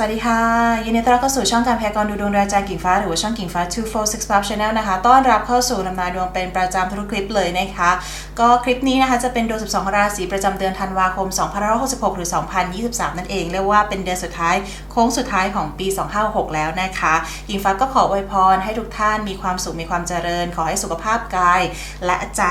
สวัสดีค่ะ ยินดีต้อนรับเข้าสู่ช่องการพยากรณ์ดูดวงรายการกิ่งฟ้า หรือว่าช่องกิ่งฟ้า 246 Pub Channel นะคะ ต้อนรับเข้าสู่ลำนาดวงเป็นประจำทุกคลิปเลยนะคะ ก็คลิปนี้นะคะจะเป็นดวง 12 ราศีประจำเดือนธันวาคม 2566 หรือ 2023 นั่นเอง เรียกว่าเป็นเดือนสุดท้ายโค้งสุดท้ายของปี 256 แล้วนะคะกิ่งฟ้าก็ขออวยพรให้ทุกท่านมีความสุขมีความเจริญ ขอให้สุขภาพกาย และใจ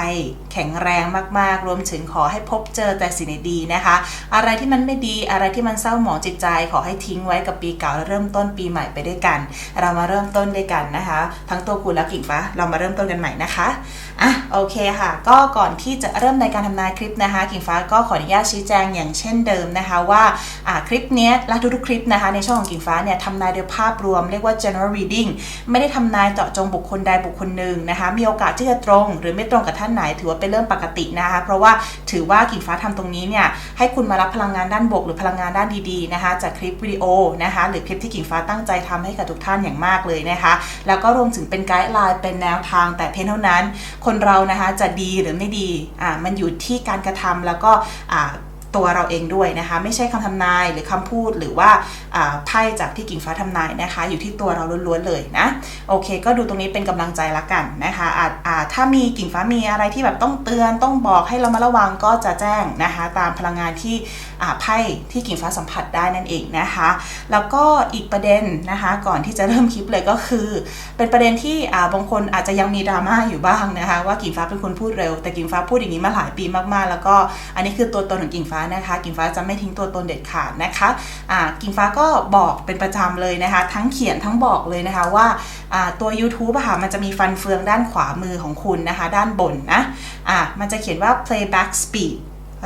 แข็งแรงมากๆ รวมถึงขอให้พบเจอแต่สิ่งดีๆนะคะ อะไรที่มันไม่ดีอะไรที่มันเศร้าหมองจิตใจขอให้ทิ้งไว้กับปีเก่าแล้วเริ่มต้นปีใหม่ไปด้วยกัน เรามาเริ่มต้นด้วยกันนะคะ ทั้งตัวคุณและกิ่งฟ้าเรามาเริ่มต้นกันใหม่นะคะ อะโอเคค่ะ ก็ก่อนที่จะเริ่มในการทำนายคลิปนะคะกิ่งฟ้าก็ขออนุญาตชี้แจงอย่างเช่นเดิมนะคะว่าคลิปนี้และทุกๆคลิปนะคะในช่องของกิ่งฟ้าเนี่ยทำนายโดยภาพรวมเรียกว่า general reading ไม่ได้ทำนายเจาะจงบุคคลใดบุคคลหนึ่งนะคะมีโอกาสที่จะตรง หรือไม่ตรงกับท่านไหนถือว่าเป็นเรื่องปกตินะคะเพราะว่าถือว่ากิ่งฟ้าทำตรงนี้เนี่ยให้คุณมารับพลังงานด้านบวก หรือพลังงานด้านดีๆนะคะจากคลิปวิดีโอนะคะหรือคลิปที่กิ่งฟ้าตั้งใจทำให้กับทุกท่านอย่างมากเลยนะคะแล้วก็รวมถึงเป็นไกด์ไลน์เป็นแนวทางแต่เพียงเท่านั้นคนเรานะคะจะดีหรือไม่ดีอ่ามันอยู่ที่การกระทำแล้วก็อ่าตัวเราเองด้วยนะคะ ไม่ใช่คำทำนายหรือคำพูดหรือว่าไพ่จากที่กิ่งฟ้าทำนายนะคะ อยู่ที่ตัวเราล้วนๆเลยนะโอเค ก็ดูตรงนี้เป็นกำลังใจละกันนะคะอาจอาถ้ามีกิ่งฟ้ามีอะไรที่แบบต้องเตือนต้องบอกให้เรามาระวังก็จะแจ้งนะคะ ตามพลังงานที่ ไพ่ที่กิ่งฟ้าสัมผัสได้นั่นเองนะคะ แล้วก็อีกประเด็นนะคะ ก่อนที่จะเริ่มคลิปเลยก็คือ เป็นประเด็นที่อ่าบางคนอาจจะยังมีดราม่าอยู่บ้างนะคะ ว่ากิ่งฟ้าเป็นคนพูดเร็ว แต่กิ่งฟ้าพูดอย่างนี้มาหลายปีมากๆ แล้วก็อันนี้คือตัวตนของกิ่งฟ้านะคะ กิ่งฟ้าจะไม่ทิ้งตัวตนเด็ดขาดนะคะอ่ากิ่งฟ้าก็บอกเป็นประจำเลยนะคะ ทั้งเขียนทั้งบอกเลยนะคะว่าอ่าตัว YouTube อะค่ะมันจะมีฟันเฟืองด้านขวามือของคุณนะคะ ด้านบนนะอ่ามันจะเขียนว่า playback speed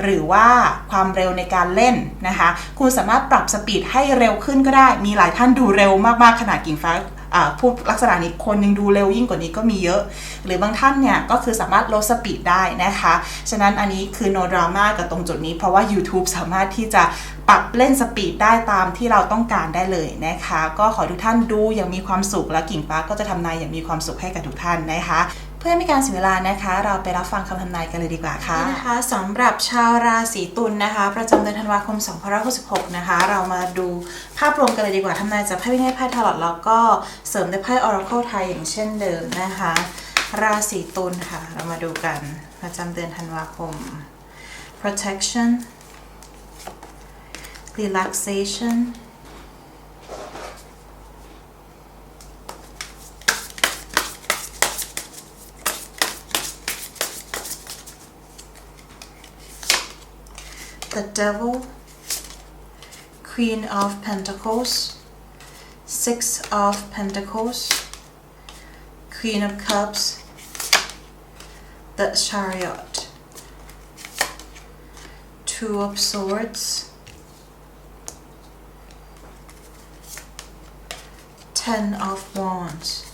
หรือว่าความเร็วในการเล่นนะคะ คุณสามารถปรับสปีดให้เร็วขึ้นก็ได้ มีหลายท่านดูเร็วมากๆขนาดกิ่งฟ้าอ่าพูดลักษณะนี้คนยังดูเร็วยิ่งกว่านี้ก็มีเยอะ หรือบางท่านเนี่ย ก็คือสามารถลดสปีดได้นะคะ ฉะนั้นอันนี้คือ no drama กับตรงจุดนี้ เพราะว่า YouTube สามารถที่จะปรับเล่นสปีดได้ตามที่เราต้องการได้เลยนะคะ ก็ขอทุกท่านดูอย่างมีความสุขและกิ่งฟ้าก็จะทำนายอย่างมีความสุขให้กับทุกท่านนะคะ เพื่อไม่การเสียเวลานะคะ เราไปรับฟังคำทำนายกันเลยดีกว่าค่ะนะคะสำหรับชาวราศีตุลนะคะ ประจำเดือนธันวาคม2566นะคะ เรามาดูภาพรวมกันเลยดีกว่าทำนายจากไพ่วินัยไพ่ทาร์ลอตแล้วก็เสริมด้วยไพ่ออราเคิลไทยอย่างเช่นเดิมนะคะ ราศีตุลค่ะ เรามาดูกันประจำเดือนธันวาคม protection relaxation the devil queen of pentacles six of pentacles queen of cups the chariot two of swords ten of wands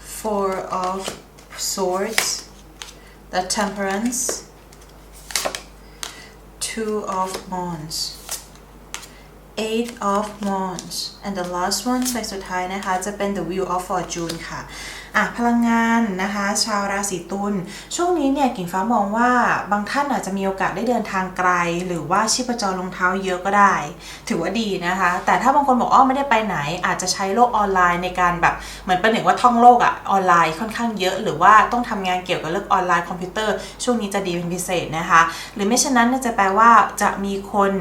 four of swords the temperance two of wands eight of wands and the last one ใบสุดท้ายนะคะจะเป็น the wheel of fortune ค่ะ อะพลังงานนะคะ ชาวราศีตุลช่วงนี้เนี่ยกิ่งฟ้ามองว่าบางท่านอาจจะมีโอกาสได้เดินทางไกล หรือว่าชีพจรลงเท้าเยอะก็ได้ ถือว่าดีนะคะ แต่ถ้าบางคนบอกอ้อไม่ได้ไปไหน อาจจะใช้โลกออนไลน์ในการแบบเหมือนเป็นหนึ่งว่าท่องโลกอะออนไลน์ค่อนข้างเยอะ หรือว่าต้องทำงานเกี่ยวกับเรื่องออนไลน์คอมพิวเตอร์ช่วงนี้จะดีเป็นพิเศษนะคะ หรือไม่เช่นนั้นจะแปลว่าจะมีคน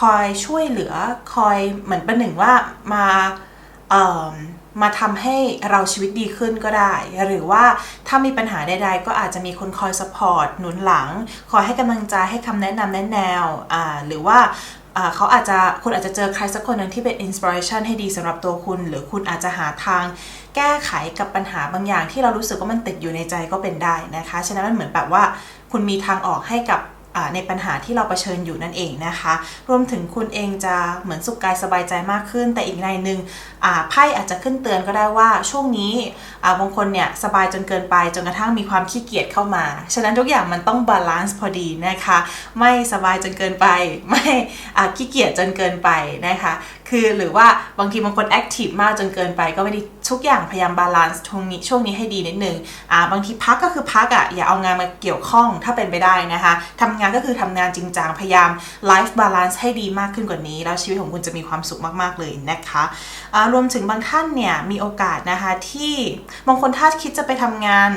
คอยช่วยเหลือคอยเหมือนเป็นหนึ่งว่ามาเอ่อ มาทำให้เราชีวิตดีขึ้นก็ได้ หรือว่าถ้ามีปัญหาใดๆ ก็อาจจะมีคนคอยสปอร์ตหนุนหลัง คอยให้กำลังใจให้คำแนะนำแนะแนวหรือว่าเขาอาจจะคุณอาจจะเจอใครสักคนหนึ่งที่เป็นอินสปิเรชันให้ดีสำหรับตัวคุณ หรือคุณอาจจะหาทางแก้ไขกับปัญหาบางอย่างที่เรารู้สึกว่ามันติดอยู่ในใจก็เป็นได้นะคะ ฉะนั้นมันเหมือนแบบว่าคุณมีทางออกให้กับ ในปัญหาที่เราเผชิญอยู่นั่นเองนะคะ รวมถึงคุณเองจะเหมือนสุขกายสบายใจมากขึ้น แต่อีกในหนึ่งไพ่อาจจะขึ้นเตือนก็ได้ว่าช่วงนี้บางคนเนี่ยสบายจนเกินไปจนกระทั่งมีความขี้เกียจเข้ามา ฉะนั้นทุกอย่างมันต้องบาลานซ์พอดีนะคะ ไม่สบายจนเกินไป ไม่ขี้เกียจจนเกินไปนะคะ คือหรือว่าบางทีบางคนแอคทีฟมากจนเกินไปก็ไม่ดีทุกอย่างพยายามบาลานซ์ช่วงนี้ช่วงนี้ให้ดีนิดนึงอ่าบางทีพักก็คือพักอะ่ะอย่าเอางานมาเกี่ยวข้องถ้าเป็นไปได้นะคะทำงานก็คือทำงานจริงจังพยายามไลฟ์บาลานซ์ให้ดีมากขึ้นกว่านี้ แล้วชีวิตของคุณจะมีความสุขมากๆเลยนะคะอ่ารวมถึงบางท่านเนี่ยมีโอกาสนะคะที่บางคนถ้าคิดจะไปทำงาน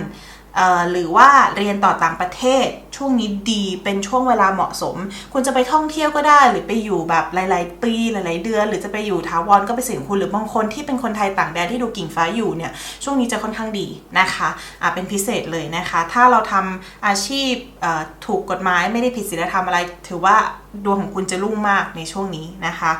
หรือว่าเรียนต่อต่างประเทศช่วงนี้ดีเป็นช่วงเวลาเหมาะสม คุณจะไปท่องเที่ยวก็ได้ หรือไปอยู่แบบหลาย ๆ ปีหลาย ๆ เดือน หรือจะไปอยู่ถาวรก็ไปนสิ่งของคุณหรือบางคนที่เป็นคนไทยต่างแดนที่ดูกิ่งฟ้าอยู่เนี่ยช่วงนี้จะค่อนข้างดีนะคะอ่าเป็นพิเศษเลยนะคะ ถ้าเราทำอาชีพถูกกฎหมายไม่ได้ผิดศีลธรรมอะไรถือว่า ดวงของคุณจะรุ่งมากในช่วงนี้นะคะ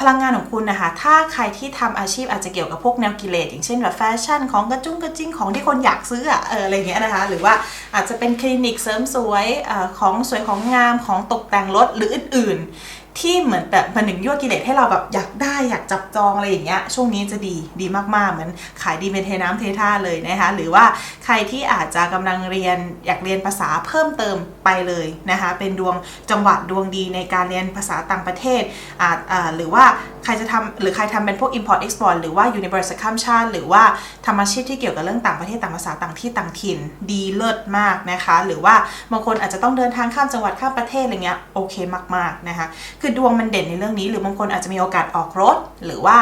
พลังงานของคุณนะคะ ถ้าใครที่ทำอาชีพอาจจะเกี่ยวกับพวกแนวกิเลสอย่างเช่นแบบแฟชั่นของกระจุ้งกระจิ้งของที่คนอยากซื้ออะอะไรเงี้ยนะคะ หรือว่าอาจจะเป็นคลินิกเสริมสวยออของสวยของงามของตกแต่งรถหรืออื่นๆ ที่เหมือนแบบมันหนึ่งยั่วกิเลสให้เราแบบอยากได้อยากจับจองอะไรอย่างเงี้ยช่วงนี้จะดีดีมากๆ เหมือนขายดีเป็นเทน้ำเทท่าเลยนะคะหรือว่าใครที่อาจจะกำลังเรียนอยากเรียนภาษาเพิ่มเติมไปเลยนะคะเป็นดวงจังหวะดวงดีในการเรียนภาษาต่างประเทศอาจอ่าหรือว่าใครจะทำหรือใครทำเป็นพวก import export หรือว่าอยู่ในบริษัทข้ามชาติ หรือว่าทำอาชีพที่เกี่ยวกับเรื่องต่างประเทศต่างภาษาต่างที่ต่างถิ่นดีเลิศมากนะคะหรือว่าบางคนอาจจะต้องเดินทางข้ามจังหวัดข้ามประเทศอะไรเงี้ยโอเคมากๆนะคะคือดวงมันเด่นในเรื่องนี้ หรือบางคนอาจจะมีโอกาสออกรถ หรือว่า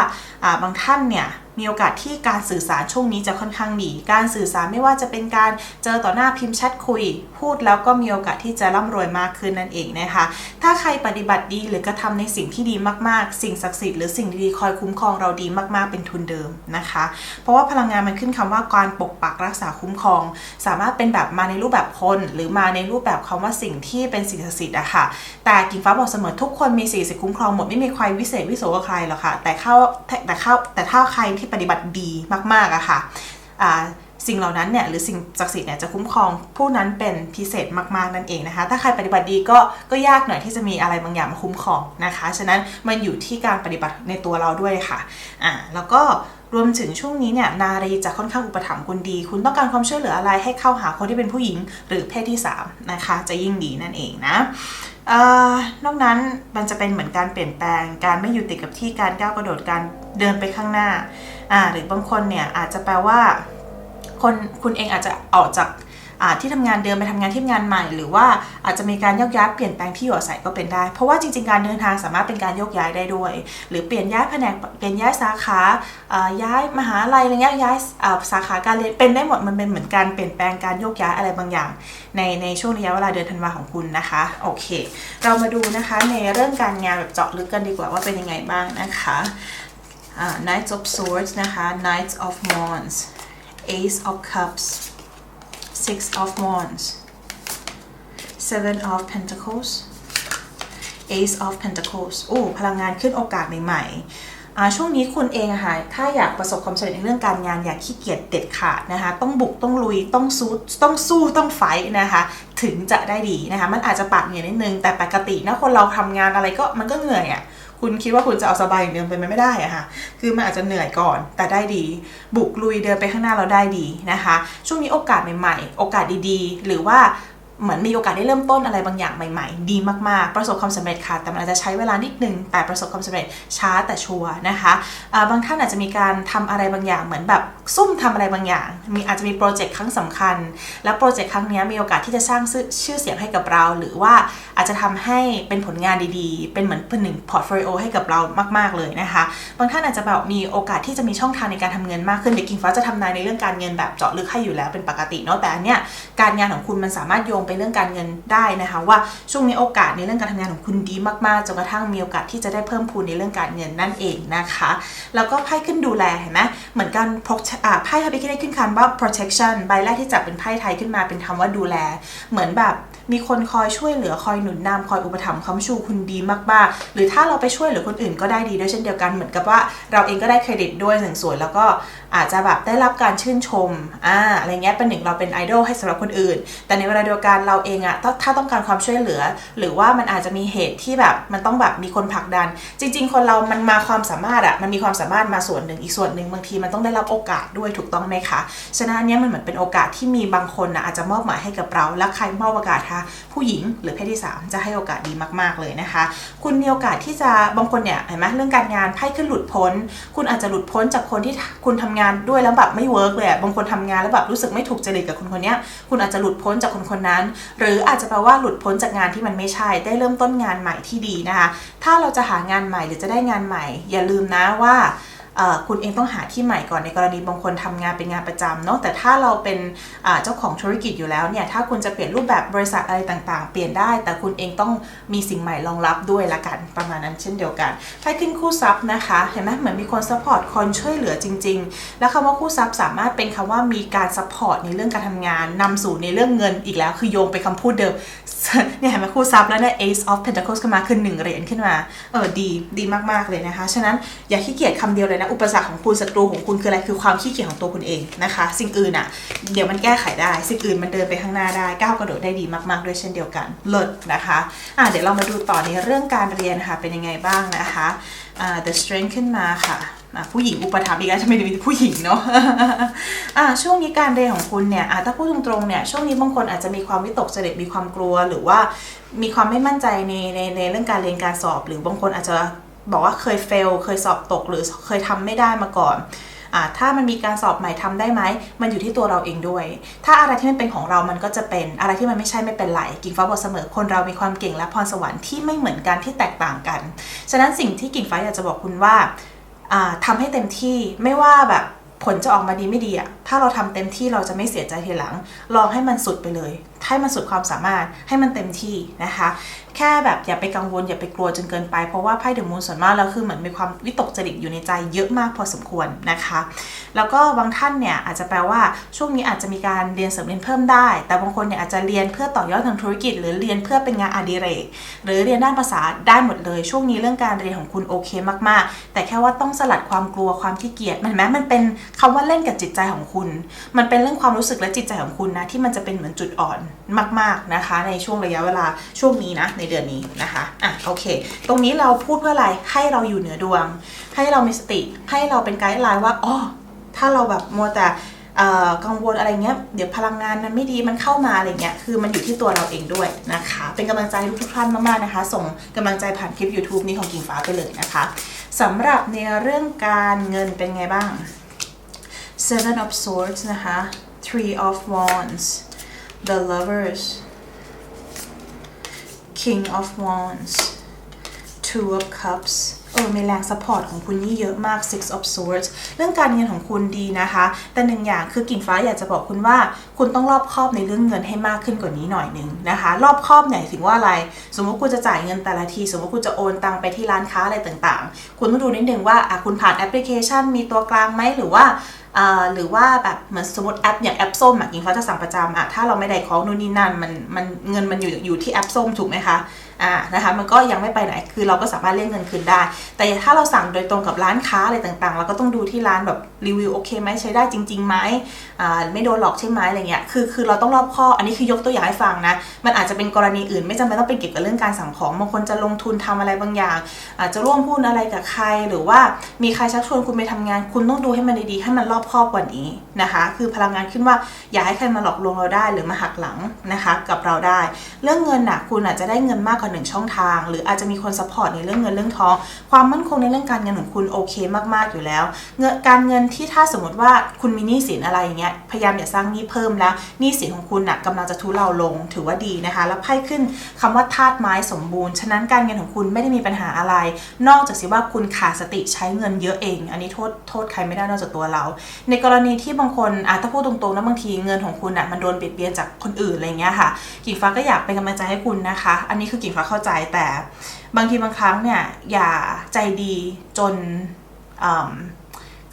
อ่าบางท่านเนี่ย มีโอกาสที่การสื่อสารช่วงนี้จะค่อนข้างดี การสื่อสารไม่ว่าจะเป็นการเจอต่อหน้าพิมพ์แชทคุย พูดแล้วก็มีโอกาสที่จะร่ำรวยมากขึ้นนั่นเองนะคะ ถ้าใครปฏิบัติดีหรือกระทำในสิ่งที่ดีมากๆ สิ่งศักดิ์สิทธิ์หรือสิ่งดีๆคอยคุ้มครองเราดีมากๆเป็นทุนเดิมนะคะ เพราะว่าพลังงานมันขึ้นคำว่าการปกปักรักษาคุ้มครอง สามารถเป็นแบบมาในรูปแบบคน หรือมาในรูปแบบคำว่าสิ่งที่เป็นสิ่งศักดิ์สิทธิ์อะค่ะ แต่กิ่งฟ้าบอกเสมอทุกคนมีสิ่งศักดิ์สิทธิ์คุ้มครองหมดไม่มีใครวิเศษวิโสกว่าใครหรอกค่ะ แต่เข้าแต่เข้าแต่ถ้าใครที่ปฏิบัติดีมากๆอะค่ะอ่าสิ่งเหล่านั้นเนี่ยหรือสิ่งศักดิ์สิทธิ์เนี่ยจะคุ้มครองผู้นั้นเป็นพิเศษมากๆนั่นเองนะคะ ถ้าใครปฏิบัติดีก็ก็ยากหน่อยที่จะมีอะไรบางอย่างมาคุ้มครองนะคะ ฉะนั้นมันอยู่ที่การปฏิบัติในตัวเราด้วยค่ะอ่าแล้วก็รวมถึงช่วงนี้เนี่ยนารีจะค่อนข้างอุปถัมภ์คุณดี คุณต้องการความช่วยเหลืออะไรให้เข้าหาคนที่เป็นผู้หญิงหรือเพศที่3นะคะจะยิ่งดีนั่นเองนะเอ่อนอกนั้นมันจะเป็นเหมือนการเปลี่ยนแปลงการไม่อยู่ติดกับที่การก้าวกระโดดการ เดินไปข้างหน้าอ่าหรือบางคนเนี่ยอาจจะแปลว่าคนคุณเองอาจจะออกจากที่ทำงานเดิมไปทำงานที่ทำงานใหม่ หรือว่าอาจจะมีการยกย้ายเปลี่ยนแปลงที่อยู่อาศัยก็เป็นได้ เพราะว่าจริงๆ การเดินทางสามารถเป็นการยกย้ายได้ด้วย หรือเปลี่ยนย้ายแผนกเปลี่ยนย้ายสาขาย้ายมหาลัยอะไรเงี้ยย้ายสาขาการเรียนเป็นได้หมดมันเป็นเหมือนการเปลี่ยนแปลงการยกย้ายอะไรบางอย่าง ในในช่วงระยะเวลาเดือนธันวาของคุณนะคะโอเค เรามาดูนะคะในเรื่องการงานแบบเจาะลึกกันดีกว่าว่าเป็นยังไงบ้างนะคะ Knights of Swords นะคะ Knights of Wands Ace of Cups Six of Wands Seven of Pentacles Ace of Pentacles โอ้พลังงานขึ้นโอกาสใหม่ๆช่วงนี้คุณเองอะค่ะถ้าอยากประสบความสำเร็จในเรื่องการงานอย่าขี้เกียจเด็ดขาดนะคะ ต้องบุกต้องลุยต้องสู้ต้องสู้ต้องไฟนะคะ ถึงจะได้ดีนะคะ มันอาจจะปากเหนื่อยนิดนึงแต่ปกตินะคนเราทำงานอะไรก็มันก็เหนื่อยอะ คุณคิดว่าคุณจะเอาสบายอย่างเดิมไปมันไม่ได้อะค่ะ คือมันอาจจะเหนื่อยก่อนแต่ได้ดี บุกลุยเดินไปข้างหน้าเราได้ดีนะคะ ช่วงนี้โอกาสใหม่ๆ โอกาสดีๆ หรือว่า เหมือนมีโอกาสได้เริ่มต้นอะไรบางอย่างใหม่ ๆ ดีมากๆ ประสบความสำเร็จค่ะ แต่มันอาจจะใช้เวลานิดนึงแต่ประสบความสำเร็จช้าแต่ชัวร์นะคะอ่าบางท่านอาจจะมีการทำอะไรบางอย่างเหมือนแบบซุ่มทำอะไรบางอย่าง มีอาจจะมีโปรเจกต์ครั้งสำคัญ และโปรเจกต์ครั้งนี้มีโอกาสที่จะสร้างชื่อเสียงให้กับเรา หรือว่าอาจจะทำให้เป็นผลงานดีๆ เป็นเหมือนเป็นหนึ่งพอร์ตโฟลิโอให้กับเรามาก ๆเลยนะคะ บางท่านอาจจะแบบมีโอกาสที่จะมีช่องทางในการทำเงินมากขึ้นเด็กกิ่งฟ้าจะทำนายในเรื่องการเงินแบบเจาะลึกให้อยู่แล้วเป็นปกติเนาะแต่อันเนี้ยการงานของคุณมันสามารถโยงไปเรื่องการเงินได้นะคะ ว่าช่วงนี้โอกาสในเรื่องการทำงานของคุณดีมากๆจนกระทั่งมีโอกาสที่จะได้เพิ่มพูนในเรื่องการเงินนั่นเองนะคะ แล้วก็ไพ่ขึ้นดูแลเห็นไหมเหมือนกันพกอ่าไพ่ทาบิคิได้ขึ้นคันว่า protection ใบแรกที่จับเป็นไพ่ไทยขึ้นมาเป็นคำว่าดูแล เหมือนแบบมีคนคอยช่วยเหลือคอยหนุนนำคอยอุปถัมภ์ค้ำชูคุณดีมากๆ หรือถ้าเราไปช่วยเหลือคนอื่นก็ได้ดีด้วยเช่นเดียวกันเหมือนกับว่าเราเองก็ได้เครดิตด้วยหนึ่งส่วนแล้วก็ อาจจะแบบได้รับการชื่นชมอ่าอะไรเงี้ยเป็นหนึ่งเราเป็นไอดอลให้สำหรับคนอื่น แต่ในเวลาเดียวกันเราเองอะถ้าถ้าต้องการความช่วยเหลือ หรือว่ามันอาจจะมีเหตุที่แบบมันต้องแบบมีคนผลักดัน จริง ๆ คนเรามันมาความสามารถอะมันมีความสามารถมาส่วนหนึ่งอีกส่วนหนึ่งบางทีมันต้องได้รับโอกาสด้วยถูกต้องไหมคะฉะนั้นเนี้ยมันเหมือนเป็นโอกาสที่มีบางคนนะอาจจะมอบหมายให้กับเราและใครมอบโอกาสคะผู้หญิงหรือเพศที่สามจะให้โอกาสดีมากๆเลยนะคะ คุณมีโอกาสที่จะบางคนเนี่ยเห็นไหมเรื่องการงานไพ่ขึ้นหลุดพ้น คุณอาจจะหลุดพ้นจากคนที่คุณทำงานด้วยแล้วแบบไม่เวิร์กเลยบางคนทำงานแล้วแบบรู้สึกไม่ถูกจริตกับคนคนนี้คุณอาจจะหลุดพ้นจากคนคนนั้น หรืออาจจะแปลว่าหลุดพ้นจากงานที่มันไม่ใช่ ได้เริ่มต้นงานใหม่ที่ดีนะคะ ถ้าเราจะหางานใหม่หรือจะได้งานใหม่ อย่าลืมนะว่า คุณเองต้องหาที่ใหม่ก่อนในกรณีบางคนทำงานเป็นงานประจำเนาะแต่ถ้าเราเป็นเจ้าของธุรกิจอยู่แล้วเนี่ยถ้าคุณจะเปลี่ยนรูปแบบบริษัทอะไรต่างๆ เปลี่ยนได้ แต่คุณเองต้องมีสิ่งใหม่รองรับด้วยละกันประมาณนั้นเช่นเดียวกันไพ่ขึ้นคู่ทรัพย์นะคะเห็นไหมเหมือนมีคนซัพพอร์ตคนช่วยเหลือจริง ๆ แล้วคำว่าคู่ทรัพย์สามารถเป็นคำว่ามีการซัพพอร์ตในเรื่องการทำงานนำสู่ในเรื่องเงินอีกแล้วคือโยงไปคำพูดเดิมเนี่ยเห็นไหมคู่ทรัพย์แล้วเนี่ย Ace of Pentacles ขึ้นมาขึ้นหนึ่งเหรียญขึ้นมาเออดีดีมากๆเลยนะคะฉะนั้นอย่าขี้เกียจคำเดียวเลยนะอุปสรรคของคุณศัตรูของคุณคืออะไรคือความขี้เกียจของตัวคุณเองนะคะ สิ่งอื่นอะ เดี๋ยวมันแก้ไขได้ สิ่งอื่นมันเดินไปข้างหน้าได้ก้าวกระโดดได้ดีมากๆด้วยเช่นเดียวกันเลิศนะคะอะเดี๋ยวเรามาดูต่อในเรื่องการเรียนค่ะเป็นยังไงบ้างนะคะอ่า the strength ขึ้นมาค่ะผู้หญิงอุปถัมภ์อีกแล้วทำไมถึงมีผู้หญิงเนาะะช่วงนี้การเรียนของคุณเนี่ยถ้าพูดตรงๆเนี่ยช่วงนี้บางคนอาจจะมีความวิตกจริตมีความกลัวหรือว่ามีความไม่มั่นใจในในในเรื่องการเรียนการสอบ หรือบางคนอาจจะ บอกว่าเคยเฟล เคยสอบตกหรือเคยทำไม่ได้มาก่อนอถ้ามันมีการสอบใหม่ทำได้ไหม มันอยู่ที่ตัวเราเองด้วย ถ้าอะไรที่มันเป็นของเรามันก็จะเป็น อะไรที่มันไม่ใช่ไม่เป็นไรกิ่งฟ้าบอกเสมอคนเรามีความเก่งและพรสวรรค์ที่ไม่เหมือนกันที่แตกต่างกัน ฉะนั้นสิ่งที่กิ่งฟ้าอยากจะบอกคุณว่าอ่าทำให้เต็มที่ไม่ว่าแบบผลจะออกมาดีไม่ดีอะถ้าเราทำเต็มที่เราจะไม่เสียใจทีหลัง ลองให้มันสุดไปเลย ให้มันสุดความสามารถให้มันเต็มที่นะคะ แค่แบบอย่าไปกังวลอย่าไปกลัวจนเกินไป เพราะว่าไพ่เดอะมูนส่วนมากแล้วคือเหมือนมีความวิตกจริตอยู่ในใจเยอะมากพอสมควรนะคะ แล้วก็บางท่านเนี่ยอาจจะแปลว่าช่วงนี้อาจจะมีการเรียนเสริมเรียนเพิ่มได้ แต่บางคนเนี่ยอาจจะเรียนเพื่อต่อยอดทางธุรกิจ หรือเรียนเพื่อเป็นงานอดิเรก หรือเรียนด้านภาษาได้หมดเลย ช่วงนี้เรื่องการเรียนของคุณโอเคมากๆ แต่แค่ว่าต้องสลัดความกลัวความขี้เกียจมันเห็นไหมมันเป็นคำว่าเล่นกับจิตใจของคุณ มันเป็นเรื่องความรู้สึกและจิตใจของคุณนะที่มันจะเป็นเหมือนจุดอ่อนมากๆนะคะ ในช่วงระยะเวลาช่วงนี้นะ ในเดือนนี้นะคะอะโอเค ตรงนี้เราพูดเพื่ออะไรให้เราอยู่เหนือดวง ให้เรามีสติ ให้เราเป็นไกด์ไลน์ว่าอ๋อถ้าเราแบบมัวแต่กังวลอะไรเงี้ยเดี๋ยวพลังงานนั้นไม่ดีมันเข้ามาอะไรเงี้ยคือมันอยู่ที่ตัวเราเองด้วยนะคะ เป็นกำลังใจทุกท่านมากๆนะคะ ส่งกำลังใจผ่านคลิป YouTube นี้ของกิ่งฟ้าไปเลยนะคะสำหรับในเรื่องการเงินเป็นไงบ้าง Seven of Swords นะคะ Three of Wands The Lovers King of Wands Two of Cups เออมีแรงซัพพอร์ตของคุณนี่เยอะมาก Six of Swords เรื่องการเงินของคุณดีนะคะ แต่หนึ่งอย่างคือกิ่งฟ้าอยากจะบอกคุณว่า คุณต้องรอบคอบในเรื่องเงินให้มากขึ้นกว่านี้หน่อยหนึงนะคะ รอบคอบเนี่ยถึงว่าอะไร สมมติคุณจะจ่ายเงินแต่ละที สมมติคุณจะโอนตังไปที่ร้านค้าอะไรต่างๆ คุณต้องดูนิดนึงว่าอะคุณผ่านแอปพลิเคชันมีตัวกลางไหมหรือว่า หรือว่าแบบเหมือนสมมติแอปอย่างแอปส้มอะกิ่งเขาจะสั่งประจำอะถ้าเราไม่ได้ของนู่นนี่นั่นมันมันเงินมันอยู่อยู่ที่แอปส้มถูกไหมคะ อ่านะคะมันก็ยังไม่ไปไหนคือเราก็สามารถเรียกเงินคืนได้ แต่ถ้าเราสั่งโดยตรงกับร้านค้าอะไรต่างๆ เราก็ต้องดูที่ร้านแบบรีวิวโอเคไหมใช้ได้จริงๆไหมอ่าไม่โดนหลอกใช่ไหมอะไรเงี้ยคือคือเราต้องรอบคออันนี้คือยกตัวอย่างให้ฟังนะมันอาจจะเป็นกรณีอื่น ไม่จำเป็นต้องเป็นเกี่ยวกับเรื่องการสั่งของบางคนจะลงทุนทำอะไรบางอย่าง อาจจะร่วมหุ้นอะไรกับใครหรือว่ามีใครชักชวนคุณไปทำงาน คุณต้องดูให้มันดีๆให้มันรอบคอบกว่านี้นะคะ คือพลังงานขึ้นว่าอย่าให้ใครมาหลอกลวงเราได้หรือมาหักหลังนะคะกับเราได้ เรื่องเงินน่ะคุณอาจจะได้เงินมากกว่าหนึ่งช่องทาง หรืออาจจะมีคนซัพพอร์ตในเรื่องเงินเรื่องทอง ความมั่นคงในเรื่องการเงินของคุณโอเคมากๆอยู่แล้ว เงินการเงินที่ถ้าสมมติว่าคุณมีหนี้สินอะไรอย่างเงี้ยพยายามอย่าสร้างหนี้เพิ่มแล้วหนี้สินของคุณน่ะกำลังจะทุเลาลงถือว่าดีนะคะ แล้วไพ่ขึ้นคำว่าธาตุไม้สมบูรณ์ ฉะนั้นการเงินของคุณไม่ได้มีปัญหาอะไร นอกจากสิว่าคุณขาดสติใช้เงินเยอะเอง อันนี้โทษโทษใครไม่ได้นอกจากตัวเรา ในกรณีที่บางคนอะถ้าพูดตรงๆนะบางทีเงินของคุณอะมันโดนเบียดเบียนจากคนอื่นอะไรเงี้ยค่ะกิ่งฟ้าก็อยากเป็นกำลังใจให้คุณนะคะ อันนี้คือกิ่งฟ้าเข้าใจแต่บางทีบางครั้งเนี่ยอย่าใจดีจน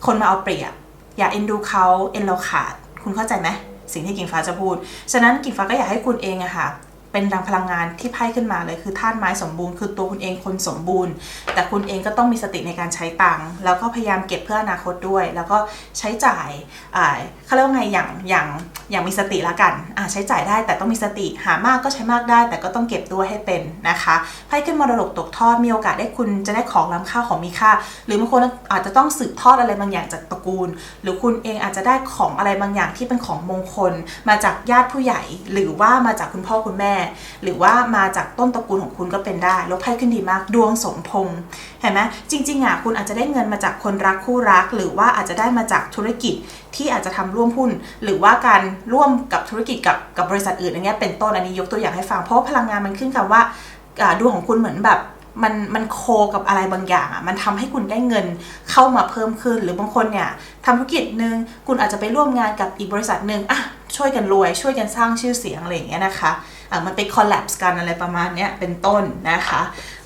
คนมาเอาเปรียบ อย่าเอ็นดูเขาเอ็นเราขาด คุณเข้าใจไหมสิ่งที่กิ่งฟ้าจะพูด ฉะนั้นกิ่งฟ้าก็อยากให้คุณเองอะค่ะ เป็นดังพลังงานที่ไพ่ขึ้นมาเลยคือธาตุไม้สมบูรณ์คือตัวคุณเองคนสมบูรณ์ แต่คุณเองก็ต้องมีสติในการใช้ตังค์แล้วก็พยายามเก็บเพื่ออนาคตด้วย แล้วก็ใช้จ่ายอ่าเขาเรียกว่าไงอย่างอย่างอย่างมีสติละกันอ่าใช้จ่ายได้แต่ต้องมีสติหามากก็ใช้มากได้ แต่ก็ต้องเก็บด้วยให้เป็นนะคะไพ่ขึ้นมรดกตกทอดมีโอกาสได้คุณจะได้ของล้ำค่าของมีค่า หรือบางคนอาจจะต้องสืบทอดอะไรบางอย่างจากตระกูล หรือคุณเองอาจจะได้ของอะไรบางอย่างที่เป็นของมงคล มาจากญาติผู้ใหญ่ หรือว่ามาจากคุณพ่อคุณแม่หรือว่ามาจากต้นตระกูลของคุณก็เป็นได้ แล้วไพ่ขึ้นดีมาก ดวงสมพงษ์เห็นไหมจริงๆอะคุณอาจจะได้เงินมาจากคนรักคู่รัก หรือว่าอาจจะได้มาจากธุรกิจที่อาจจะทำร่วมหุ้น หรือว่าการร่วมกับธุรกิจกับกับบริษัทอื่นอย่างเงี้ยเป็นต้นอันนี้ยกตัวอย่างให้ฟังเพราะพลังงานมันขึ้นคำว่าอ่าดวงของคุณเหมือนแบบมันมันโคกับอะไรบางอย่างอะมันทำให้คุณได้เงินเข้ามาเพิ่มขึ้น หรือบางคนเนี่ยทำธุรกิจหนึ่งคุณอาจจะไปร่วมงานกับอีกบริษัทหนึ่งอะช่วยกันรวย ช่วยกันสร้างชื่อเสียงอะไรอย่างเงี้ยนะคะ มันไปคอลแลบกันอะไรประมาณนี้เป็นต้นนะคะ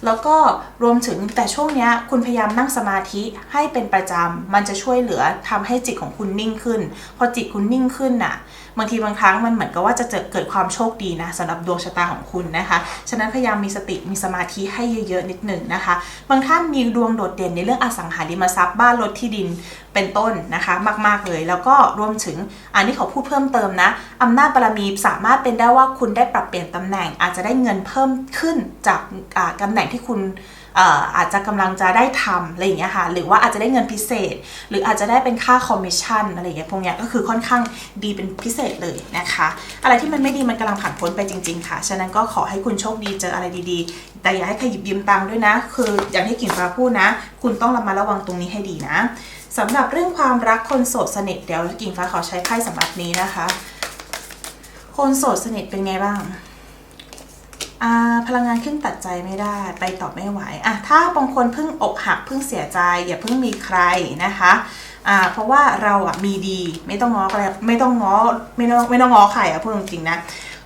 แล้วก็รวมถึงแต่ช่วงนี้คุณพยายามนั่งสมาธิให้เป็นประจำมันจะช่วยเหลือทำให้จิตของคุณนิ่งขึ้น พอจิตคุณนิ่งขึ้นน่ะ บางทีบางครั้งมันเหมือนกับว่าจะเจอเกิดความโชคดีนะสำหรับดวงชะตาของคุณนะคะ ฉะนั้นพยายามมีสติมีสมาธิให้เยอะๆนิดหนึ่งนะคะ บางท่านมีดวงโดดเด่นในเรื่องอสังหาริมทรัพย์บ้านรถที่ดินเป็นต้นนะคะมาก ๆเลย แล้วก็รวมถึงอันนี้ขอพูดเพิ่มเติมนะอำนาจบารมีสามารถเป็นได้ว่าคุณได้ปรับเปลี่ยนตำแหน่งอาจจะได้เงินเพิ่มขึ้นจากอ่าตำแหน่งที่คุณ อาจจะกำลังจะได้ทำอะไรอย่างเงี้ยค่ะหรือว่าอาจจะได้เงินพิเศษ หรืออาจจะได้เป็นค่าคอมมิชชั่นอะไรอย่างเงี้ยพวกเนี้ยก็คือค่อนข้างดีเป็นพิเศษเลยนะคะ อะไรที่มันไม่ดีมันกำลังผ่านพ้นไปจริง ๆ ค่ะ ฉะนั้นก็ขอให้คุณโชคดีเจออะไรดีๆ แต่อย่าให้ใครหยิบยืมตังค์ด้วยนะ คืออย่างที่กิ่งฟ้าพูดนะ คุณต้องระมัดระวังตรงนี้ให้ดีนะสำหรับเรื่องความรักคนโสดสนิทเดี๋ยวกิ่งฟ้าขอใช้ไพ่สำหรับนี้นะคะ คนโสดสนิทเป็นไงบ้าง พลังงานขึ้นตัดใจไม่ได้ ไปต่อไม่ไหวอะถ้าบางคนเพิ่งอกหักเพิ่งเสียใจ อย่าเพิ่งมีใครนะคะอ่าเพราะว่าเราอะมีดีไม่ต้องง้ออะไรไม่ต้องง้อไม่ต้องไม่ต้องง้อใครอะพูดจริงๆนะ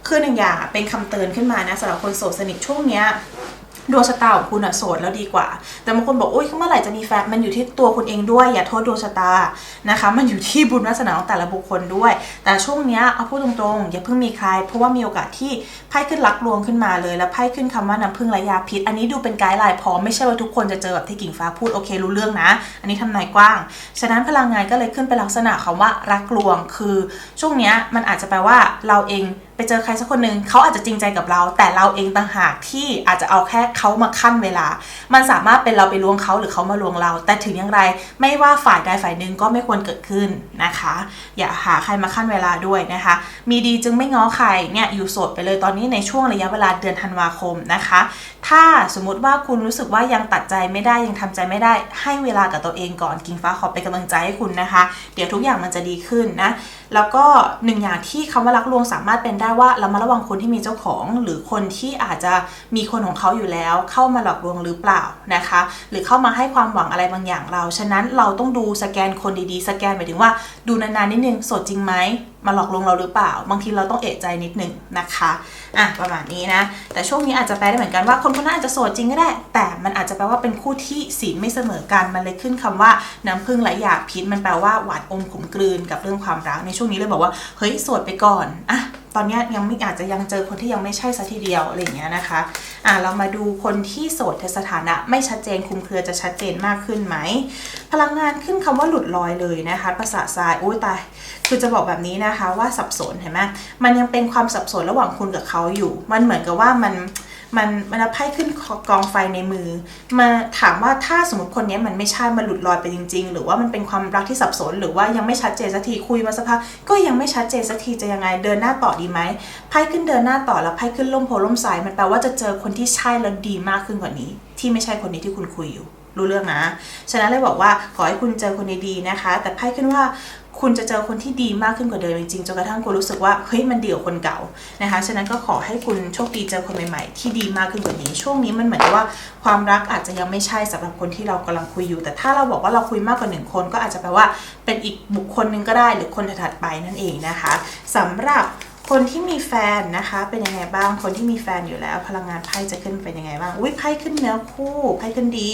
คือหนึ่งอย่างเป็นคำเตือนขึ้นมานะสำหรับคนโสดสนิทช่วงเนี้ย ดวงชะตาของคุณอะโสดแล้วดีกว่า แต่บางคนบอกอุ้ยเมื่อไหร่จะมีแฟนมันอยู่ที่ตัวคุณเองด้วย อย่าโทษดวงชะตานะคะ มันอยู่ที่บุญวาสนาของแต่ละบุคคลด้วย แต่ช่วงเนี้ยเอาพูดตรงๆอย่าเพิ่งมีใคร เพราะว่ามีโอกาสที่ไพ่ขึ้นลักลวงขึ้นมาเลย แล้วไพ่ขึ้นคำว่าน้ำพึ่งและยาพิษ อันนี้ดูเป็นไกด์ไลน์พอไม่ใช่ว่าทุกคนจะเจอแบบที่กิ่งฟ้าพูดโอเครู้เรื่องนะ อันนี้ทำนายกว้าง ฉะนั้นพลังงานก็เลยขึ้นเป็นลักษณะคำว่ารักลวง คือ ช่วงเนี้ยมันอาจจะแปลว่าเราเอง ไปเจอใครสักคนหนึ่งเขาอาจจะจริงใจกับเรา แต่เราเองต่างหากที่อาจจะเอาแค่เขามาขั้นเวลา มันสามารถเป็นเราไปลวงเขาหรือเขามาลวงเรา แต่ถึงอย่างไรไม่ว่าฝ่ายใดฝ่ายหนึ่งก็ไม่ควรเกิดขึ้นนะคะ อย่าหาใครมาขั้นเวลาด้วยนะคะ มีดีจึงไม่ง้อใครเนี่ยอยู่โสดไปเลยตอนนี้ในช่วงระยะเวลาเดือนธันวาคมนะคะ ถ้าสมมติว่าคุณรู้สึกว่ายังตัดใจไม่ได้ยังทำใจไม่ได้ให้เวลากับตัวเองก่อนกิ่งฟ้าขอเป็นกำลังใจให้คุณนะคะ เดี๋ยวทุกอย่างมันจะดีขึ้นนะแล้วก็หนึ่งอย่างที่คำว่ารักลวงสามารถเป็นได้ว่าเรามาระวังคนที่มีเจ้าของ หรือคนที่อาจจะมีคนของเขาอยู่แล้ว เข้ามาหลอกลวงหรือเปล่านะคะ หรือเข้ามาให้ความหวังอะไรบางอย่างเรา ฉะนั้นเราต้องดูสแกนคนดีๆ สแกนหมายถึงว่าดูนานๆนิดนึงสดจริงไหม มาหลอกลวงเราหรือเปล่า บางทีเราต้องเอะใจนิดหนึ่งนะคะอะประมาณนี้นะ แต่ช่วงนี้อาจจะแปลได้เหมือนกันว่าคนคนนั้นอาจจะโสดจริงก็ได้ แต่มันอาจจะแปลว่าเป็นคู่ที่ศีลไม่เสมอกันมันเลยขึ้นคำว่าน้ำพึ่งไหลหยาดพิษมันแปลว่าหวานอมขมกลืนกับเรื่องความรักในช่วงนี้เลยบอกว่าเฮ้ยโสดไปก่อนอะตอนนี้ยังไม่อาจจะยังเจอคนที่ยังไม่ใช่ซะทีเดียวอะไรอย่างเงี้ยนะคะอะเรามาดูคนที่โสดในสถานะไม่ชัดเจนคุมเครือจะชัดเจนมากขึ้นไหม พลังงานขึ้นคำว่าหลุดลอยเลยนะคะภาษาทรายโอ้ยตาย คือจะบอกแบบนี้นะคะว่าสับสนเห็นไหมมันยังเป็นความสับสนระหว่างคุณกับเขาอยู่ มันเหมือนกับว่ามันมันมันเอาไพ่ขึ้นกองไฟในมือ มาถามว่าถ้าสมมติคนนี้มันไม่ใช่มันหลุดลอยไปจริง ๆ หรือว่ามันเป็นความรักที่สับสน หรือว่ายังไม่ชัดเจนสักทีคุยมาสักพักก็ยังไม่ชัดเจนสักทีจะยังไงเดินหน้าต่อดีไหมไพ่ขึ้นเดินหน้าต่อแล้วไพ่ขึ้นล่มโพล่มสายมันแปลว่าจะเจอคนที่ใช่แล้วดีมากขึ้นกว่านี้ ที่ไม่ใช่คนนี้ที่คุณคุยอยู่รู้เรื่องนะ ฉะนั้นเลยบอกว่าขอให้คุณเจอคนดีๆนะคะ แต่ไพ่ขึ้นว่า คุณจะเจอคนที่ดีมากขึ้นกว่าเดิมจริงๆจนกระทั่งคุณรู้สึกว่าเฮ้ยมันดีกว่าคนเก่านะคะฉะนั้นก็ขอให้คุณโชคดีเจอคนใหม่ๆ ที่ดีมากขึ้นกว่านี้ ช่วงนี้มันเหมือนว่าความรักอาจจะยังไม่ใช่สำหรับคนที่เรากำลังคุยอยู่ แต่ถ้าเราบอกว่าเราคุยมากกว่าหนึ่งคน ก็อาจจะแปลว่าเป็นอีกบุคคลหนึ่งก็ได้หรือคนถัดไปนั่นเองนะคะสำหรับ คนที่มีแฟนนะคะเป็นยังไงบ้าง คนที่มีแฟนอยู่แล้ว พลังงานไพ่จะขึ้นเป็นยังไงบ้าง อุ้ยไพ่ขึ้นเนื้อคู่ไพ่ขึ้นดี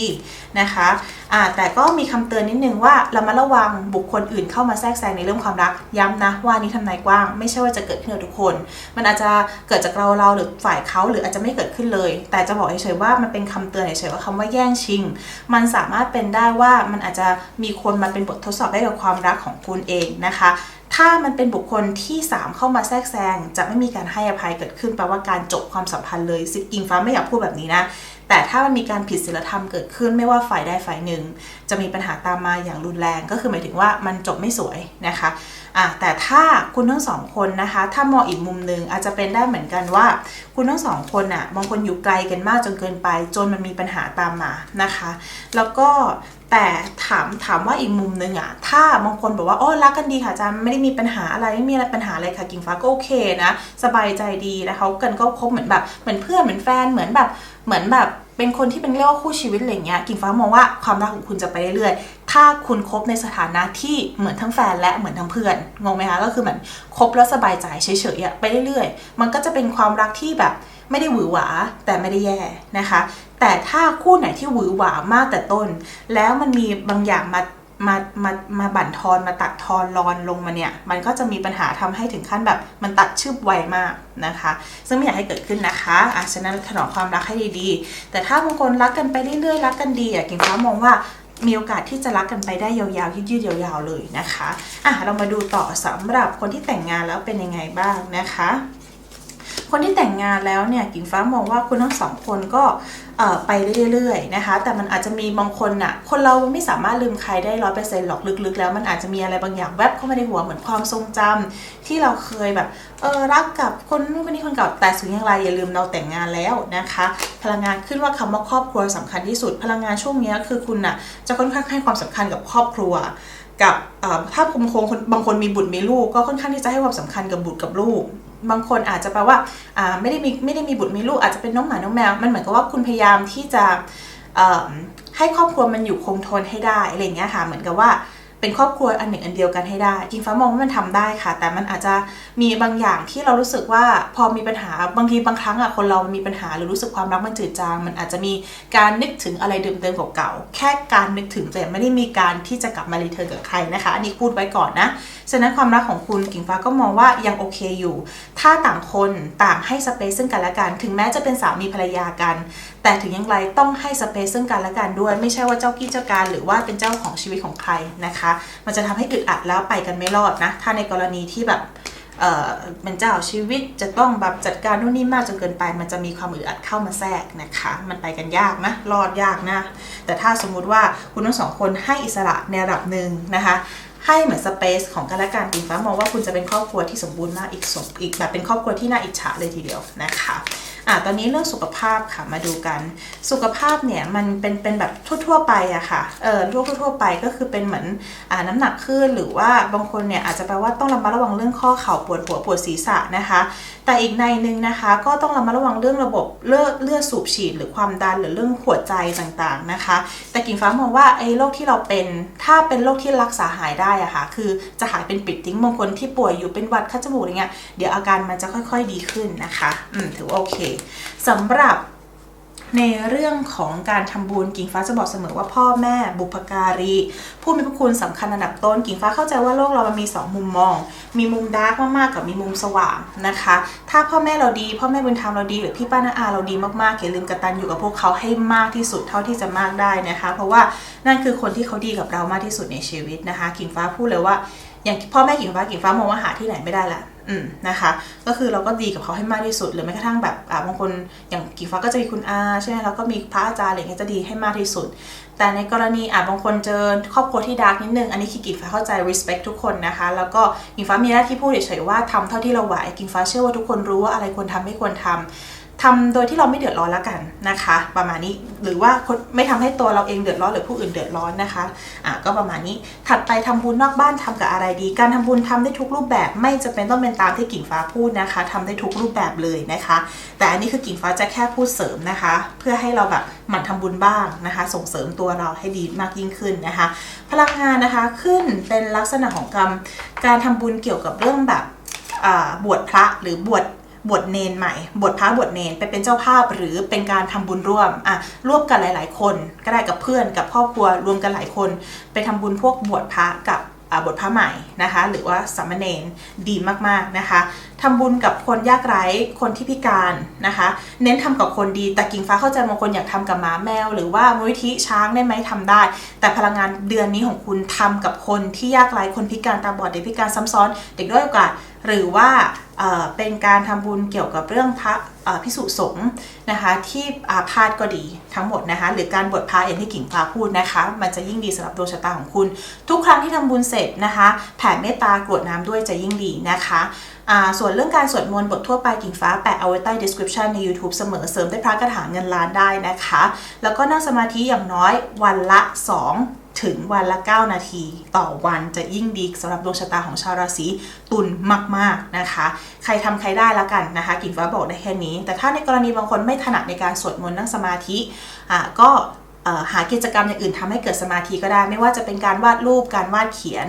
นะคะอ่าแต่ก็มีคำเตือนนิดนึงว่าเรามาระวังบุคคลอื่นเข้ามาแทรกแซงในเรื่องความรักย้ำนะว่านี้ทำนายกว้าง ไม่ใช่ว่าจะเกิดขึ้นกับทุกคน มันอาจจะเกิดจากเราเราหรือฝ่ายเขาหรืออาจจะไม่เกิดขึ้นเลย แต่จะบอกเฉยๆว่ามันเป็นคำเตือนเฉยๆว่าคำว่าแย่งชิง มันสามารถเป็นได้ว่ามันอาจจะมีคนมาเป็นบททดสอบให้กับความรักของคุณเองนะคะ ถ้ามันเป็นบุคคลที่ 3 เข้ามาแทรกแซงจะไม่มีการให้อภัยเกิดขึ้นแปลว่าการจบความสัมพันธ์เลยซิอิงฟ้าไม่อยากพูดแบบนี้นะ แต่ถ้ามันมีการผิดศีลธรรมเกิดขึ้นไม่ว่าฝ่ายใดฝ่ายหนึ่ง จะมีปัญหาตามมาอย่างรุนแรงก็คือหมายถึงว่ามันจบไม่สวยนะคะอะแต่ถ้าคุณทั้งสองคนนะคะ ถ้ามองอีกมุมหนึ่งอาจจะเป็นได้เหมือนกันว่า คุณทั้งสองคนอะบางคนอยู่ไกลกันมากจนเกินไป จนมันมีปัญหาตามมานะคะ แล้วก็แต่ ถามถามว่าอีกมุมหนึ่งอะถ้าบางคนบอกว่าโอ้รักกันดีค่ะอาจารย์ไม่ได้มีปัญหาอะไรไม่มีอะไรปัญหาอะไรค่ะกิ่งฟ้าก็โอเคนะ สบายใจดีแล้วเขากันก็คบเหมือนแบบเหมือนเพื่อนเหมือนแฟนเหมือนแบบเหมือนแบบเป็นคนที่เป็นเรียกว่าคู่ชีวิตอะไรเงี้ยกิ่งฟ้ามองว่าความรักของคุณจะไปเรื่อยๆ ถ้าคุณคบในสถานะที่เหมือนทั้งแฟนและเหมือนทั้งเพื่อนงงไหมคะก็คือเหมือนคบแล้วสบายใจเฉยๆไปเรื่อยๆ มันก็จะเป็นความรักที่แบบไม่ได้หวือหวาแต่ไม่ได้แย่นะคะ แต่ถ้าคู่ไหนที่หวือหวามากแต่ต้น แล้วมันมีบางอย่างมามามามาบั่นทอนมาตัดทอนรอนลงมาเนี่ย มันก็จะมีปัญหาทำให้ถึงขั้นแบบมันตัดชืบไวมากนะคะ ซึ่งไม่อยากให้เกิดขึ้นนะคะอะฉะนั้นถนอมความรักให้ดีๆ แต่ถ้าบางคนรักกันไปเรื่อยๆรักกันดีอะกิ่งฟ้ามองว่ามีโอกาสที่จะรักกันไปได้ยาวๆยืดๆยาวๆเลยนะคะอะเรามาดูต่อสำหรับคนที่แต่งงานแล้วเป็นยังไงบ้างนะคะ คนที่แต่งงานแล้วเนี่ยกิ่งฟ้ามองว่าคุณทั้งสองคนก็ไปเรื่อยๆนะคะ แต่มันอาจจะมีบางคนน่ะ คนเราไม่สามารถลืมใครได้ร้อยเปอร์เซ็นต์หรอกลึกๆ แล้วมันอาจจะมีอะไรบางอย่างแวบเข้ามาในหัวเหมือนความทรงจำที่เราเคยแบบเออรักกับคนนู้นคนนี้คนเก่าแต่สุดย่างไรอย่าลืมเราแต่งงานแล้วนะคะ พลังงานขึ้นว่าคำว่าครอบครัวสำคัญที่สุด พลังงานช่วงนี้คือคุณน่ะจะค่อนข้างให้ความสำคัญกับครอบครัวกับถ้าบางคนบางคนมีบุตรมีลูกก็ค่อนข้างที่จะให้ความสำคัญกับบุตรกับลูก บางคนอาจจะแปลว่าไม่ได้มีไม่ได้มีบุตรมีลูกอาจจะเป็นน้องหมาน้องแมวมันเหมือนกับว่าคุณพยายามที่จะให้ครอบครัวมันอยู่คงทนให้ได้อะไรเงี้ยค่ะเหมือนกับว่า เป็นครอบครัวอันหนึ่งอันเดียวกันให้ได้จริงฟ้ามองว่ามันทำได้ค่ะ แต่มันอาจจะมีบางอย่างที่เรารู้สึกว่าพอมีปัญหาบางทีบางครั้งอะคนเรามีปัญหาหรือรู้สึกความรักมันจืดจาง มันอาจจะมีการนึกถึงอะไรเดิมๆเก่าๆแค่การนึกถึงแต่ไม่ได้มีการที่จะกลับมารีเทิร์นกับใครนะคะ อันนี้พูดไว้ก่อนนะฉะนั้นความรักของคุณกิ่งฟ้าก็มองว่ายังโอเคอยู่ ถ้าต่างคนต่างให้สเปซซึ่งกันและกัน ถึงแม้จะเป็นสามีภรรยากัน แต่ถึงอย่างไรต้องให้สเปซซึ่งกันและกันด้วย ไม่ใช่ว่าเจ้ากี้เจ้าการหรือว่าเป็นเจ้าของชีวิตของใครนะคะมันจะทำให้อึดอัดแล้วไปกันไม่รอดนะ ถ้าในกรณีที่แบบเออเป็นเจ้าชีวิตจะต้องแบบจัดการนู่นนี่มากจนเกินไป มันจะมีความอึดอัดเข้ามาแทรกนะคะ มันไปกันยากนะ รอดยากนะ แต่ถ้าสมมุติว่าคุณทั้งสองคนให้อิสระในระดับหนึ่งนะคะให้เหมือนสเปซของกันและกันปิงฟ้ามองว่าคุณจะเป็นครอบครัวที่สมบูรณ์มากอีกสมอีกแบบเป็นครอบครัวที่น่าอิจฉาเลยทีเดียวนะคะ อะตอนนี้เรื่องสุขภาพค่ะมาดูกัน สุขภาพเนี่ยมันเป็นเป็นแบบทั่ว ๆ ไปอะค่ะเออทั่วทั่วไปก็คือเป็นเหมือนอ่าน้ำหนักขึ้นหรือว่าบางคนเนี่ยอาจจะแปลว่าต้องระมัดระวังเรื่องข้อเข่าปวดหัวปวดศีรษะนะคะ แต่อีกในนึงนะคะก็ต้องระมัดระวังเรื่องระบบเลือดเลือดสูบฉีด หรือความดันหรือเรื่องหัวใจต่างๆนะคะ แต่กิ่งฟ้ามองว่าไอ้โรคที่เราเป็นถ้าเป็นโรคที่รักษาหายได้อะค่ะคือจะหายเป็นปิดทิ้งบางคนที่ป่วยอยู่เป็นวัดคัดจมูกอะไรเงี้ยเดี๋ยวอาการมันจะค่อย ๆดีขึ้นนะคะอืมถือโอเคสำหรับในเรื่องของการทำบุญกิ่งฟ้าจะบอกเสมอว่าพ่อแม่บุพการี ผู้มีพระคุณสำคัญอันดับต้น กิ่งฟ้าเข้าใจว่าโลกเรามันมี 2 มุมมอง มีมุมดาร์กมากๆกับมีมุมสว่างนะคะ ถ้าพ่อแม่เราดี พ่อแม่บุญธรรมเราดีหรือพี่ป้าน้าอาเราดีมากๆอย่าลืมกระตัญอยู่กับพวกเขาให้มากที่สุดเท่าที่จะมากได้นะคะ เพราะว่านั่นคือคนที่เขาดีกับเรามากที่สุดในชีวิตนะคะ กิ่งฟ้าพูดเลยว่า อย่างพ่อแม่กิ่งฟ้ากิ่งฟ้ามองว่าหาที่ไหนไม่ได้ละ อืมนะคะ ก็คือเราก็ดีกับเขาให้มากที่สุด หรือแม้กระทั่งแบบอ่าบางคนอย่างกิ่งฟ้าก็จะมีคุณอาใช่ไหมแล้วก็มีพระอาจารย์อะไรเงี้ยจะดีให้มากที่สุด แต่ในกรณีอ่าบางคนเจอครอบครัวที่ดาร์กนิดนึง อันนี้คือกิ่งฟ้าเข้าใจ respect ทุกคนนะคะ แล้วก็กิ่งฟ้ามีหน้าที่พูดเฉยๆว่าทำเท่าที่เราไหวกิ่งฟ้าเชื่อว่าทุกคนรู้ว่าอะไรควรทำไม่ควรทำ ทำโดยที่เราไม่เดือดร้อนแล้วกันนะคะ ประมาณนี้หรือว่าไม่ทำให้ตัวเราเองเดือดร้อนหรือผู้อื่นเดือดร้อนนะคะอะก็ประมาณนี้ถัดไปทำบุญนอกบ้านทำกับอะไรดี การทำบุญทำได้ทุกรูปแบบไม่จะเป็นต้องเป็นตามที่กิ่งฟ้าพูดนะคะทำได้ทุกรูปแบบเลยนะคะ แต่อันนี้คือกิ่งฟ้าจะแค่พูดเสริมนะคะ เพื่อให้เราแบบหมั่นทำบุญบ้างนะคะ ส่งเสริมตัวเราให้ดีมากยิ่งขึ้นนะคะ พลังงานนะคะขึ้นเป็นลักษณะของกรรม การทำบุญเกี่ยวกับเรื่องแบบบวชพระหรือบวช บวชเนนใหม่ บวชพระบวชเนนไปเป็นเจ้าภาพหรือเป็นการทำบุญร่วมอะร่วมกันหลาย ๆ คนก็ได้กับเพื่อนกับครอบครัวรวมกันหลายคน ไปทำบุญพวกบวชพระกับบทพระใหม่นะคะ หรือว่าสามเณรดีมากๆนะคะ ทำบุญกับคนยากไร้คนที่พิการนะคะ เน้นทำกับคนดี แต่กิ่งฟ้าเข้าใจบางคนอยากทำกับหมาแมว หรือว่ามูลนิธิช้างได้ไหมทำได้ แต่พลังงานเดือนนี้ของคุณทำกับคนที่ยากไร้คนพิการตาบอดเด็กพิการซ้ำซ้อน เด็กด้อยโอกาสหรือว่าเเป็นการทำบุญเกี่ยวกับเรื่องพระพิสุสงฆ์นะคะ ที่อาพาธก็ดีทั้งหมดนะคะ หรือการบวชพระอย่างที่กิ่งฟ้าพูดนะคะ มันจะยิ่งดีสำหรับดวงชะตาของคุณ ทุกครั้งที่ทำบุญเสร็จนะคะ แผ่เมตตากรวดน้ำด้วยจะยิ่งดีนะคะ ส่วนเรื่องการสวดมนต์บททั่วไปกิ่งฟ้าแปะเอาไว้ใต้ description ใน YouTube เสมอเสริมได้พระคาถาเงินล้านได้นะคะ แล้วก็นั่งสมาธิอย่างน้อยวันละ 2ถึงวันละ 9 นาทีต่อวันจะยิ่งดีสำหรับดวงชะตาของชาวราศีตุลมาก ๆ นะคะ ใครทำใครได้แล้วกันนะคะ กิ่งฟ้าบอกได้แค่นี้ แต่ถ้าในกรณีบางคนไม่ถนัดในการสวดมนต์นั่งสมาธิอะก็ หากิจกรรมอย่างอื่นทำให้เกิดสมาธิก็ได้ ไม่ว่าจะเป็นการวาดรูปการวาดเขียน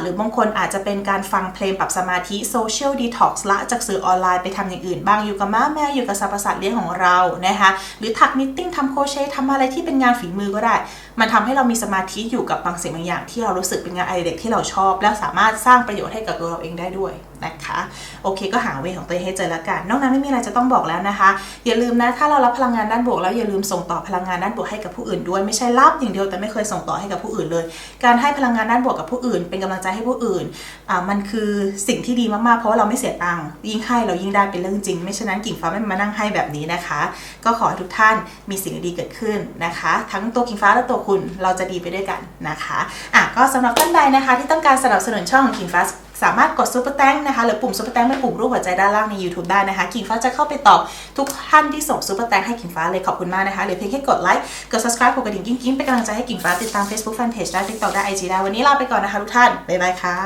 หรือบางคนอาจจะเป็นการฟังเพลงปรับสมาธิโซเชียลดีท็อกซ์ละจากสื่อออนไลน์ไปทำอย่างอื่นบ้าง อยู่กับม้าแมวอยู่กับสัตว์ประสาทเลี้ยงของเรานะคะหรือถักนิตติ้งทำโคเชต์ทำอะไรที่เป็นงานฝีมือก็ได้ มันทำให้เรามีสมาธิอยู่กับบางสิ่งบางอย่าง ที่เรารู้สึกเป็นงานอดิเรกที่เราชอบ แล้วสามารถสร้างประโยชน์ให้กับตัวเราเองได้ด้วยนะคะ โอเค ก็หาเวของตัวเองให้เจอแล้วกัน นอกนั้นไม่มีอะไรจะต้องบอกแล้วนะคะ อย่าลืมนะถ้าเรารับพลังงานด้านบวกแล้วอย่าลืมส่งต่อพลังงานด้านบวกให้กับผู้อื่นด้วยไม่ใช่รับอย่างเดียวแต่ไม่เคยส่งต่อให้กับผู้อื่นเลย การให้พลังงานด้านบวกกับผู้อื่น เป็นกำลังใจให้ผู้อื่นอ่ามันคือสิ่งที่ดีมากๆเพราะว่าเราไม่เสียตังค์ยิ่งให้เรายิ่งได้เป็นเรื่องจริง ไม่ฉะนั้นกิ่งฟ้าไม่มานั่งให้แบบนี้นะคะ ก็ขอให้ทุกท่านมีสิ่งดีเกิดขึ้นนะคะ ทั้งตัวกิ่งฟ้าและตัวคุณเราจะดีไปด้วยกันนะคะอะก็สำหรับท่านใดนะคะที่ต้องการสนับสนุนช่องของกิ่งฟ้า สามารถกดซุปเปอร์แตงนะคะหรือปุ่มซุปเปอร์แตงเป็นปุ่มรูปหัวใจด้านล่างใน YouTube ได้นะคะ กิ่งฟ้าจะเข้าไปตอบทุกท่านที่ส่งซุปเปอร์แตงให้กิ่งฟ้าเลยขอบคุณมากนะคะหรือเพียงแค่กดไลค์กด subscribe กดกระดิ่งกิ้งๆเป็นกำลังใจให้กิ่งฟ้าติดตาม Facebook Fanpage ได้ TikTok ได้ IG ได้วันนี้ลาไปก่อนนะคะทุกท่านบ๊ายบายค่ะ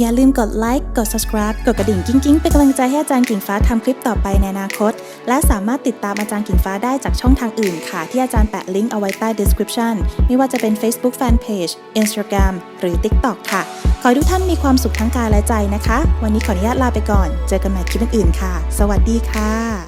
อย่าลืมกดไลค์กด subscribe กดกระดิ่งกิ้งๆเป็นกำลังใจให้อาจารย์กิ่งฟ้าทำคลิปต่อไปในอนาคต และสามารถติดตามอาจารย์กิ่งฟ้าได้จากช่องทางอื่นค่ะ ที่อาจารย์แปะลิงก์เอาไว้ใต้ description ไม่ว่าจะเป็น Facebook Fanpage Instagram หรือ TikTok ค่ะ ขอให้ทุกท่านมีความสุขทั้งกายและใจนะคะ วันนี้ขออนุญาตลาไปก่อน เจอกันใหม่คลิปอื่นๆค่ะ สวัสดีค่ะ